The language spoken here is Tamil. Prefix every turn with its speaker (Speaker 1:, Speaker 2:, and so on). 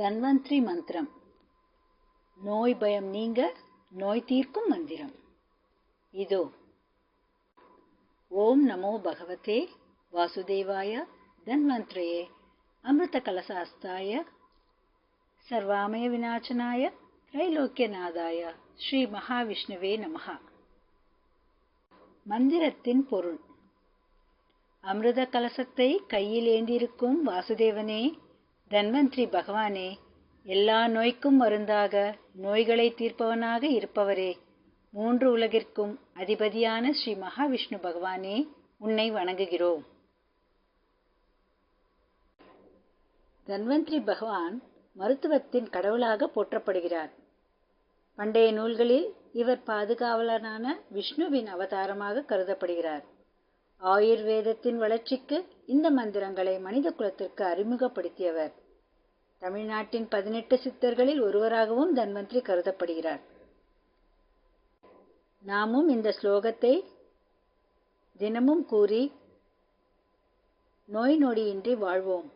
Speaker 1: தன்வந்திரி மந்திரம். நோய் பயம் நீங்க நோய் தீர்க்கும் மந்திரம். இதோ. ஓம் நமோ பகவதே வாசுதேவாய தன்வந்திரயே அமிர்த கலசாஸ்தாய சர்வாமய விநாசனாய திரைலோக்கியநாதாய ஸ்ரீ மகாவிஷ்ணுவே நமஹா. மந்திரத்தின் பொருள். அமிர்த கலசத்தை கையில் ஏந்தியிருக்கும் வாசுதேவனே தன்வந்திரி பகவானே எல்லா நோய்க்கும் மருந்தாக நோய்களை தீர்ப்பவனாக இருப்பவரே மூன்று உலகிற்கும் அதிபதியான ஸ்ரீ மகாவிஷ்ணு பகவானே உன்னை வணங்குகிறோம். தன்வந்திரி பகவான் மருத்துவத்தின் கடவுளாக போற்றப்படுகிறார். பண்டைய நூல்களில் இவர் பாதுகாவலனான விஷ்ணுவின் அவதாரமாக கருதப்படுகிறார். ஆயுர்வேதத்தின் வளர்ச்சிக்கு இந்த மந்திரங்களை மனித குலத்திற்கு அறிமுகப்படுத்தியவர். தமிழ்நாட்டின் பதினெட்டு சித்தர்களில் ஒருவராகவும் தன்வந்திரி கருதப்படுகிறார். நாமும் இந்த ஸ்லோகத்தை தினமும் கூறி நோய் நொடியின்றி வாழ்வோம்.